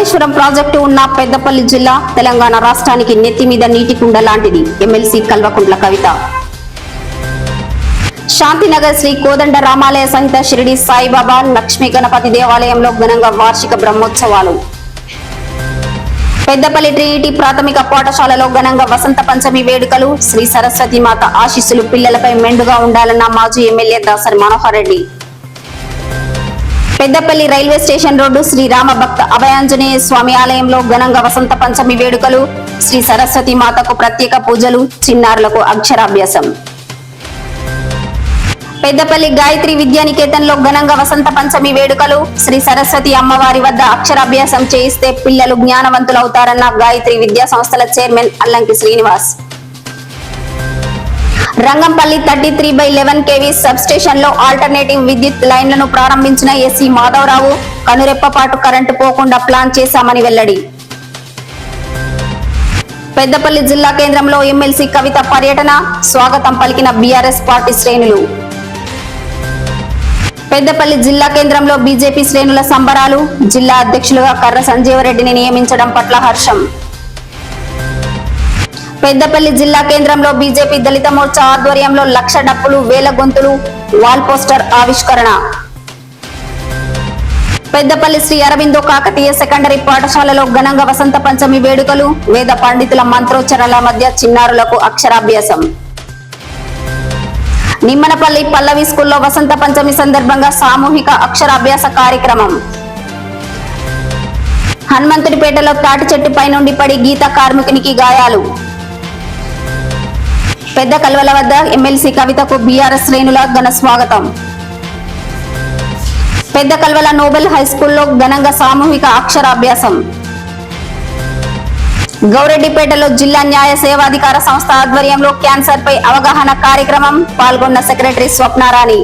Kaleshwaram project ఉన్న పెద్దపల్లి జిల్లా తెలంగాణ రాష్ట్రానికి నెత్తి మీద నీటి కుండ లాంటిది. ఎమ్మెల్సీ కల్వకుంట్ల కవిత. శాంతినగర్ శ్రీ కోదండ రామాలయ సహిత షిరిడి సాయిబాబా లక్ష్మీ గణపతి దేవాలయంలో ఘనంగా వార్షిక బ్రహ్మోత్సవాలు. పెద్దపల్లి ట్రినిటీ ప్రాథమిక పాఠశాలలో ఘనంగా వసంత పంచమి వేడుకలు శ్రీ సరస్వతి మాత ఆశీస్సులు పిల్లలపై మెండుగా ఉండాలన్న మాజీ MLA Dasari Manohar Reddy. Peddapalli railway station road Shri Ramabhakta Abhayanjaneya Swamy ఆలయంలో ఘనంగా వసంత పంచమి వేడుకలు శ్రీ సరస్వతి మాతకు ప్రత్యేక పూజలు చిన్నారులకు అక్షరాభ్యాసం. పెద్దపల్లి గాయత్రి విద్యానికేతన్లో ఘనంగా వసంత పంచమి వేడుకలు శ్రీ సరస్వతి అమ్మవారి వద్ద అక్షరాభ్యాసం చేయిస్తే పిల్లలు జ్ఞానవంతులవుతారన్న గాయత్రి విద్యా సంస్థల chairman Allanki Srinivas. Rangampalli thirty three by eleven KV sub స్టేషన్లో ఆల్టర్నేటివ్ విద్యుత్ లైన్లను ప్రారంభించిన ఎస్సీ మాధవరావు కనురెప్పపాటు కరెంటు పోకుండా ప్లాన్ చేశామని వెల్లడి. పెద్దపల్లి జిల్లా కేంద్రంలో ఎమ్మెల్సీ కవిత పర్యటన స్వాగతం పలికిన బీఆర్ఎస్ పార్టీ శ్రేణులు. పెద్దపల్లి జిల్లా కేంద్రంలో బీజేపీ శ్రేణుల సంబరాలు జిల్లా అధ్యక్షులుగా కర్ర సంజీవరెడ్డిని నియమించడం పట్ల హర్షం. పెద్దపల్లి జిల్లా కేంద్రంలో బీజేపీ దళిత మోర్చా ఆధ్వర్యంలో లక్ష డప్పులు వేల గొంతులు వాల్ పోస్టర్ ఆవిష్కరణ. పెద్దపల్లి శ్రీ అరవిందో కాకతీయ సెకండరీ పాఠశాలలో ఘనంగా వసంత పంచమి వేడుకలు వేద పండితుల మంత్రోచ్చరణల మధ్య చిన్నారులకు అక్షరాభ్యాసం. నిమ్మనపల్లి పల్లవి స్కూల్లో వసంత పంచమి సందర్భంగా సామూహిక అక్షరాభ్యాస కార్యక్రమం. హనుమంతుడిపేటలో తాటి చెట్టుపై నుండి పడి గీత కార్మికునికి గాయాలు. పెద్ద కల్వల వద్ద ఎమ్మెల్సీ కవితకు బీఆర్ఎస్ శ్రేణుల ఘన స్వాగతం. పెద్ద కల్వల నోబెల్ హై స్కూల్లో ఘనంగా సామూహిక అక్షరాభ్యాసం. గౌరెడ్డిపేటలో జిల్లా న్యాయ సేవాధికార సంస్థ ఆధ్వర్యంలో క్యాన్సర్ పై అవగాహన కార్యక్రమం పాల్గొన్న సెక్రటరీ స్వప్నారాణి.